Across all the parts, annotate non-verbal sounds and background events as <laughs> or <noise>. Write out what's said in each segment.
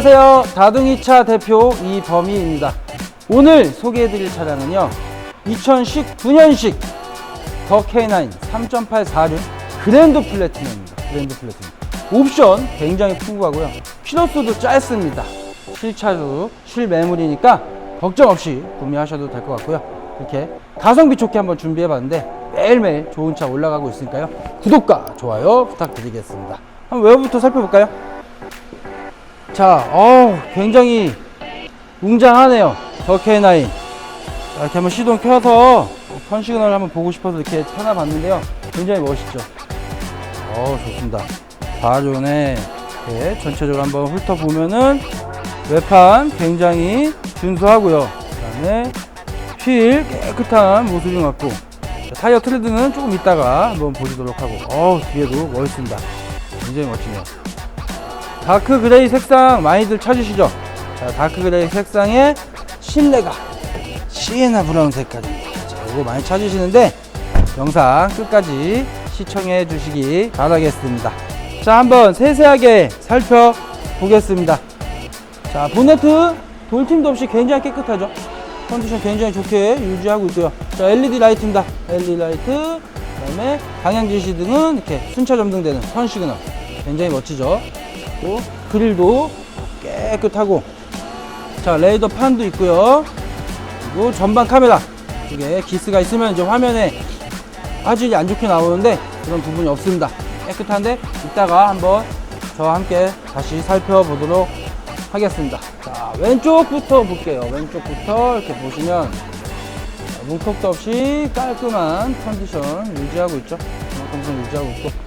안녕하세요. 자동이차 대표 이범희입니다. 오늘 소개해드릴 차량은요. 2019년식 더 K9 3.846 그랜드 플래티넘입니다. 그랜드 플래티넘. 옵션 굉장히 풍부하고요. 키로수도 짧습니다. 실차주, 실매물이니까 걱정 없이 구매하셔도 될 것 같고요. 이렇게 가성비 좋게 한번 준비해봤는데 매일매일 좋은 차 올라가고 있으니까요. 구독과 좋아요 부탁드리겠습니다. 한번 외부부터 살펴볼까요? 자, 어 굉장히 웅장하네요. 더 K9. 자, 이렇게 한번 시동 켜서 턴 시그널 한번 보고 싶어서 이렇게 켜놔봤는데요. 굉장히 멋있죠. 어 좋습니다. 4존에 이렇게 전체적으로 한번 훑어보면은 외판 굉장히 준수하고요. 그 다음에 휠 깨끗한 모습인 것 같고 자, 타이어 트레드는 조금 이따가 한번 보시도록 하고 어 뒤에도 멋있습니다. 굉장히 멋지네요. 다크 그레이 색상 많이들 찾으시죠? 자, 다크 그레이 색상에 실내가 시에나 브라운 색깔입니다. 자, 이거 많이 찾으시는데 영상 끝까지 시청해 주시기 바라겠습니다. 자, 한번 세세하게 살펴보겠습니다. 자, 보네트 돌팀도 없이 굉장히 깨끗하죠? 컨디션 굉장히 좋게 유지하고 있고요. 자, LED 라이트입니다. LED 라이트, 그 다음에 방향 지시 등은 이렇게 순차 점등되는 선 시그널. 굉장히 멋지죠? 또 그릴도 깨끗하고. 자 레이더 판도 있고요. 그리고 전방 카메라. 이게 기스가 있으면 이제 화면에 화질이 안 좋게 나오는데 그런 부분이 없습니다. 깨끗한데 이따가 한번 저와 함께 다시 살펴보도록 하겠습니다. 자 왼쪽부터 볼게요. 왼쪽부터 이렇게 보시면 자, 문콕도 없이 깔끔한 컨디션 유지하고 있죠. 컨디션 유지하고 있고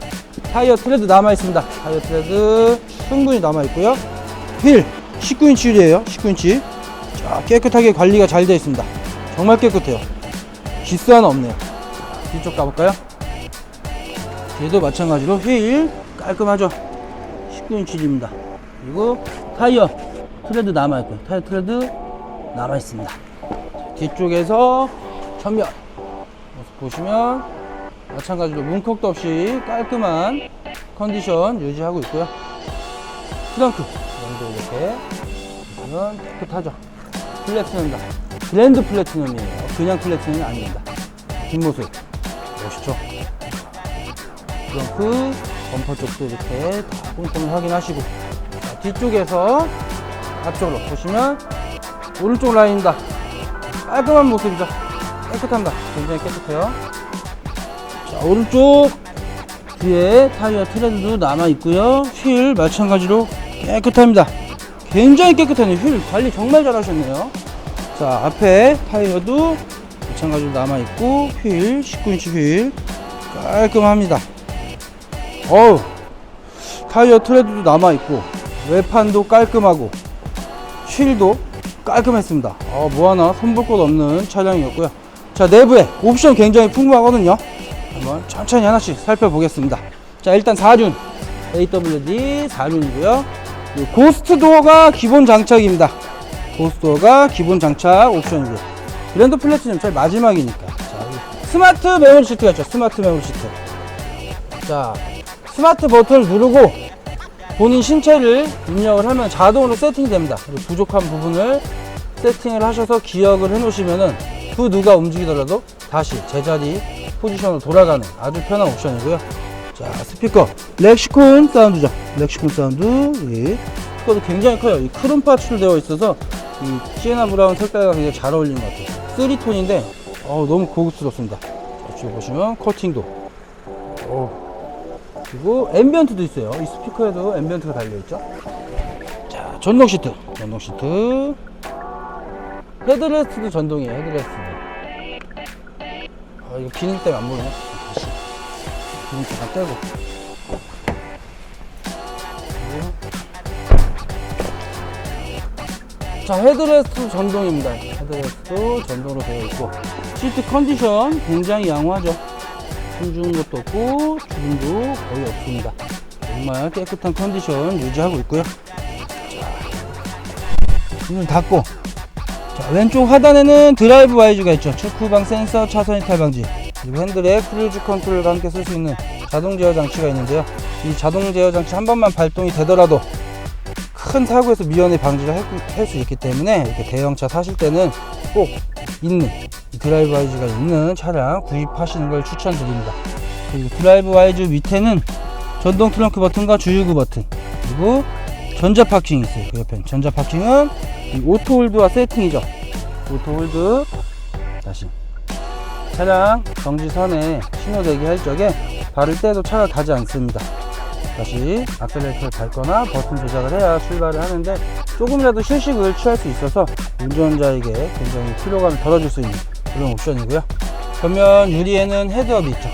타이어 트레드 남아 있습니다. 타이어 트레드 충분히 남아 있고요. 휠 19인치 휠이에요. 19인치. 자, 깨끗하게 관리가 잘 되어 있습니다. 정말 깨끗해요. 기스 하나 없네요. 뒤쪽 가볼까요? 뒤에도 마찬가지로 휠 깔끔하죠. 19인치 휠입니다. 그리고 타이어 트레드 남아 있고요. 타이어 트레드 남아 있습니다. 뒤쪽에서 전면 보시면 마찬가지로 문콕도 없이 깔끔한 컨디션 유지하고 있고요. 트렁크 정도 이렇게 보시면 깨끗하죠. 플래티넘입니다. 브랜드 플래티넘이에요. 그냥 플래티넘이 아닙니다. 뒷모습 멋있죠. 트렁크 범퍼 쪽도 이렇게 다 꼼꼼히 확인하시고 자, 뒤쪽에서 앞쪽으로 보시면 오른쪽 라인입니다. 깔끔한 모습이죠. 깨끗합니다. 굉장히 깨끗해요. 자, 오른쪽 뒤에 타이어 트레드도 남아 있고요. 휠 마찬가지로 깨끗합니다. 굉장히 깨끗하네요. 휠 관리 정말 잘하셨네요. 자, 앞에 타이어도 마찬가지로 남아 있고 휠 19인치 휠 깔끔합니다. 어우 타이어 트레드도 남아 있고 외판도 깔끔하고 휠도 깔끔했습니다. 어, 뭐 하나 손볼 곳 없는 차량이었고요. 자, 내부에 옵션 굉장히 풍부하거든요. 한번 천천히 하나씩 살펴보겠습니다. 자, 일단 4륜. AWD 4륜이고요. 고스트 도어가 기본 장착입니다. 고스트 도어가 기본 장착 옵션이고요. 그랜드 플래티넘 제일 마지막이니까. 자, 스마트 메모리 시트가 있죠. 스마트 메모리 시트. 자, 스마트 버튼을 누르고 본인 신체를 입력을 하면 자동으로 세팅이 됩니다. 그리고 부족한 부분을 세팅을 하셔서 기억을 해 놓으시면은 그 누가 움직이더라도 다시 제자리 포지션으로 돌아가는 아주 편한 옵션이고요. 자, 스피커. 렉시콘 사운드죠. 렉시콘 사운드. 예. 스피커도 굉장히 커요. 이 크롬 파츠로 되어 있어서 이 시에나 브라운 색깔과 굉장히 잘 어울리는 것 같아요. 3톤인데 어, 너무 고급스럽습니다. 자, 뒤에 보시면 커팅도. 어. 그리고 앰비언트도 있어요. 이 스피커에도 앰비언트가 달려있죠. 자, 전동 시트. 전동 시트. 헤드레스트도 전동이에요. 헤드레스트. 아, 이거 비닐 때문에 안 보이네. 다시. 비닐 잠깐 떼고. 자, 헤드레스트 전동입니다. 헤드레스트 전동으로 되어 있고. 시트 컨디션 굉장히 양호하죠. 숨죽은 것도 없고, 주름도 거의 없습니다. 정말 깨끗한 컨디션 유지하고 있고요. 자, 문을 닫고. 자, 왼쪽 하단에는 드라이브 와이즈가 있죠. 축구방 센서, 차선 이탈 방지. 그리고 핸들에 크루즈 컨트롤과 함께 쓸 수 있는 자동 제어 장치가 있는데요. 이 자동 제어 장치 한 번만 발동이 되더라도 큰 사고에서 미연에 방지를 할 수 있기 때문에 이렇게 대형차 사실 때는 꼭 있는 이 드라이브 와이즈가 있는 차량 구입하시는 걸 추천드립니다. 그리고 드라이브 와이즈 밑에는 전동 트렁크 버튼과 주유구 버튼 그리고 전자 파킹이 있어요. 그 옆에 전자 파킹은 이 오토 홀드와 세팅이죠. 오토 홀드 다시 차량 정지선에 신호 대기할 적에 발을 떼도 차가 가지 않습니다. 다시 악셀레이터를 밟거나 버튼 조작을 해야 출발을 하는데 조금이라도 휴식을 취할 수 있어서 운전자에게 굉장히 피로감을 덜어줄 수 있는 그런 옵션이고요. 겉면 유리에는 헤드업이 있죠.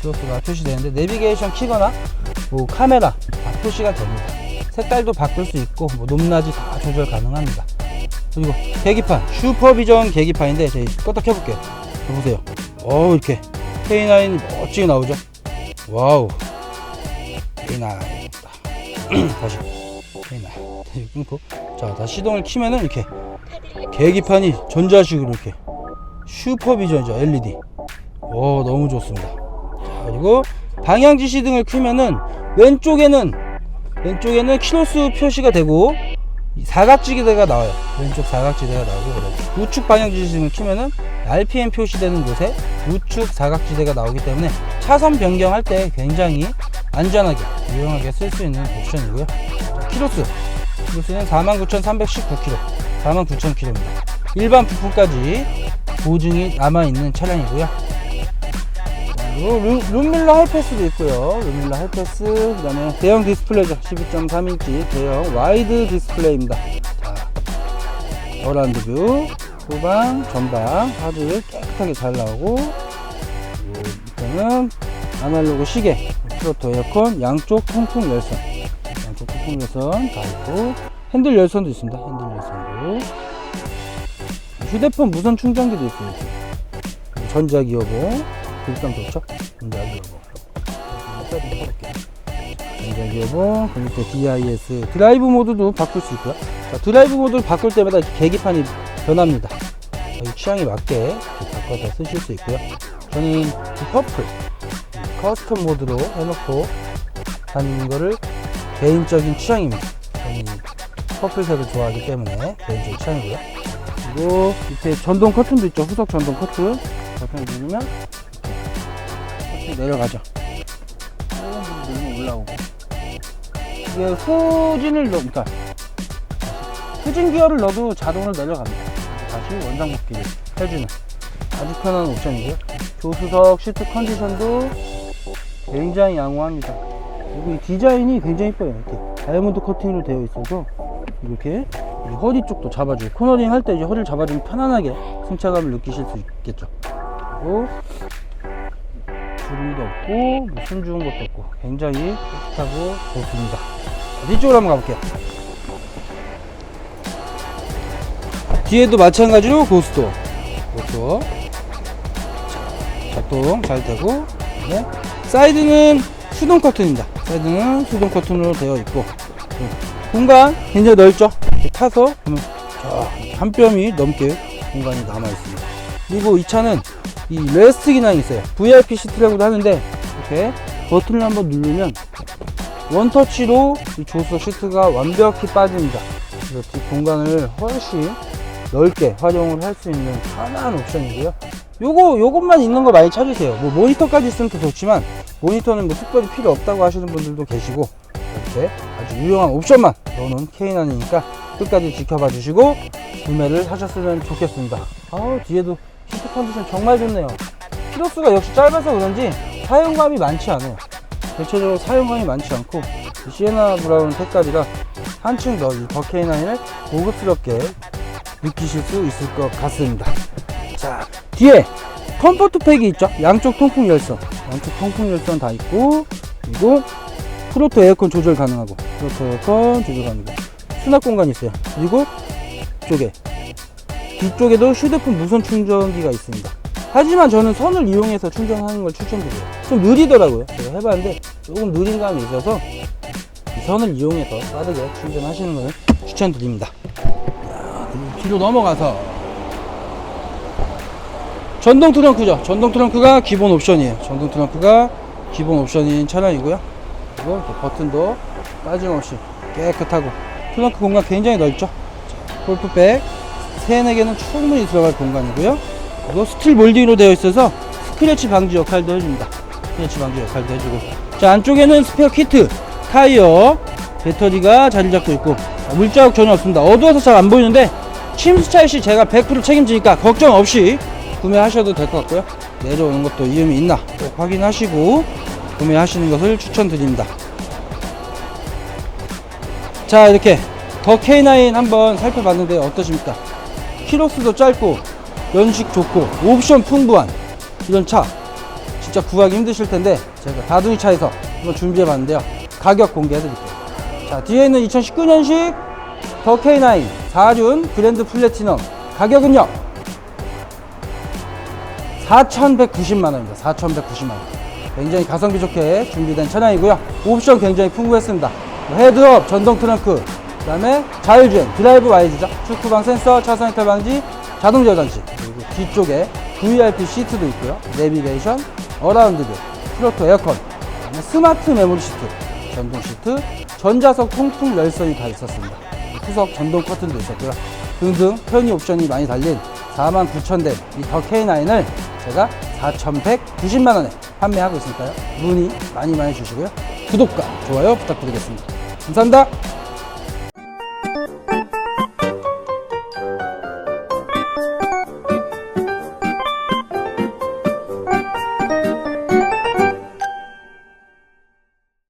키로수가 표시되는데 내비게이션 키거나 뭐 카메라 다 표시가 됩니다. 색깔도 바꿀 수 있고 뭐 높낮이 다 조절 가능합니다. 그리고 계기판 슈퍼비전 계기판인데 저희 껐다 켜볼게요. 이거 보세요. 어 이렇게 K9 멋지게 나오죠. 와우 K9 <clears throat> 다시 K9 <laughs> 다시 끊고 자 다시 시동을 키면은 이렇게 계기판이 전자식으로 이렇게 슈퍼비전이죠 LED 오 너무 좋습니다 자, 그리고 방향 지시등을 켜면은 왼쪽에는 왼쪽에는 키로수 표시가 되고 이 사각지대가 나와요. 왼쪽 사각지대가 나오고. 우측 방향 지시등을 켜면은 RPM 표시되는 곳에 우측 사각지대가 나오기 때문에 차선 변경할 때 굉장히 안전하게 유용하게 쓸 수 있는 옵션이고요. 자, 키로수 키로수는 49,319km, 49,000km입니다. 일반 부품까지 보증이 남아 있는 차량이고요. 루, 룸밀러 하이패스도 있고요. 룸밀러 하이패스, 그 다음에 대형 디스플레이죠. 12.3인치 대형 와이드 디스플레이입니다. 자, 어라운드 뷰, 후방, 전방, 화질 깨끗하게 잘 나오고, 밑에는 아날로그 시계, 트로토 에어컨, 양쪽 통풍 열선, 양쪽 통풍 열선 다 있고, 핸들 열선도 있습니다. 핸들 열선도. 휴대폰 무선 충전기도. 이렇게. 전자기어봉, 일단 좋죠? 전자기어봉. 전자기어봉, 그 밑에 DIS, 드라이브 모드도 바꿀 수 있고요. 자, 드라이브 모드를 바꿀 때마다 계기판이 변합니다. 취향에 맞게 바꿔서 쓰실 수 있고요. 저는 이 퍼플, 이 커스텀 모드로 해놓고 다니는 거를 개인적인 취향입니다. 저는 이 퍼플색을 좋아하기 때문에 개인적인 취향이고요. 그리고 밑에 전동 커튼도 있죠. 후석 전동 커튼. 버튼을 누르면 내려가죠. 올라오고. 이게 후진을 넣, 그러니까 후진 기어를 넣어도 자동으로 내려갑니다. 다시 원상 복귀를 해주는 아주 편한 옵션이고요. 조수석 시트 컨디션도 굉장히 양호합니다. 그리고 이 디자인이 굉장히 이뻐요. 이렇게 다이아몬드 커팅으로 되어 있어서 이렇게 이 허리 쪽도 잡아주고 코너링 할 때 이제 허리를 잡아주면 편안하게 승차감을 느끼실 수 있겠죠. 그리고 주름도 없고 뭐 숨죽은 것도 없고 굉장히 깨끗하고 좋습니다. 뒤쪽으로 한번 가볼게요. 뒤에도 마찬가지로 고스톱, 고스톱 자, 작동 잘 되고 네. 사이드는 수동 커튼입니다. 사이드는 수동 커튼으로 되어 있고 네. 공간 굉장히 넓죠. 이렇게 타서 자, 한 뼘이 넘게 공간이 남아 있습니다. 그리고 이 차는 이 레스트 기능이 있어요. VIP 시트라고도 하는데 이렇게 버튼을 한번 누르면 원터치로 이 조수석 시트가 완벽히 빠집니다. 그래서 뒷 공간을 훨씬 넓게 활용을 할 수 있는 편한 옵션이고요. 요거 요것만 있는 거 많이 찾으세요. 뭐 모니터까지 있으면 더 좋지만 모니터는 뭐 특별히 필요 없다고 하시는 분들도 계시고 이렇게 아주 유용한 옵션만 넣어놓은 K9이니까 끝까지 지켜봐 주시고 구매를 하셨으면 좋겠습니다. 아 뒤에도 시트 컨디션 정말 좋네요. 키로수가 역시 짧아서 그런지 사용감이 많지 않아요. 대체적으로 사용감이 많지 않고 이 시에나 브라운 색깔이라 한층 더이더 K9을 고급스럽게 느끼실 수 있을 것 같습니다. 자, 뒤에 컴포트 팩이 있죠. 양쪽 통풍 열선, 양쪽 통풍 열선 다 있고, 그리고 프로토 에어컨 조절 가능하고, 프로토 에어컨 조절 가능하고, 수납 공간이 있어요. 그리고 쪽에 뒤쪽에도 휴대폰 무선 충전기가 있습니다. 하지만 저는 선을 이용해서 충전하는 걸 추천드려요. 좀 느리더라고요. 제가 해봤는데 조금 느린 감이 있어서 이 선을 이용해서 빠르게 충전하시는 걸 추천드립니다. 자, 그리고 뒤로 넘어가서 전동 트렁크죠. 전동 트렁크가 기본 옵션이에요. 전동 트렁크가 기본 옵션인 차량이고요. 그리고 버튼도 빠짐없이 깨끗하고 트렁크 공간 굉장히 넓죠 자, 골프백 3, 4개는 충분히 들어갈 공간이고요. 그리고 스틸 몰딩으로 되어 있어서 스크래치 방지 역할도 해줍니다. 스크래치 방지 역할도 해주고. 자 안쪽에는 스페어 키트 타이어 배터리가 자리 잡고 있고. 자, 물자국 전혀 없습니다. 어두워서 잘 안 보이는데 침수차이 시 제가 100% 책임지니까 걱정 없이 구매하셔도 될 것 같고요. 내려오는 것도 이음이 있나 꼭 확인하시고 구매하시는 것을 추천드립니다. 자 이렇게 더 K9 한번 살펴봤는데 어떠십니까 키로수도 짧고 연식 좋고 옵션 풍부한 이런 차 진짜 구하기 힘드실 텐데 제가 다둥이 차에서 한번 준비해 봤는데요. 가격 공개해 드릴게요. 자 뒤에는 2019년식 더 K9 4륜 그랜드 플래티넘 가격은요? 4,190만원입니다. 4,190만원. 굉장히 가성비 좋게 준비된 차량이고요. 옵션 굉장히 풍부했습니다. 뭐 헤드업 전동 트렁크 그 다음에 자율주행 드라이브 와이즈죠. 축구방 센서 차선 이탈 방지 자동 저장식 그리고 뒤쪽에 VRP 시트도 있고요. 내비게이션 어라운드드 트로트 에어컨 그다음에 스마트 메모리 시트 전동 시트 전자석 통풍 열선이 다 있었습니다. 후석 전동 커튼도 있었고요. 등등 편의 옵션이 많이 달린 49,000대 이 더 K9을 제가 4,190만원에 판매하고 있으니까요 문의 많이 많이 주시고요. 구독과 좋아요 부탁드리겠습니다. 감사합니다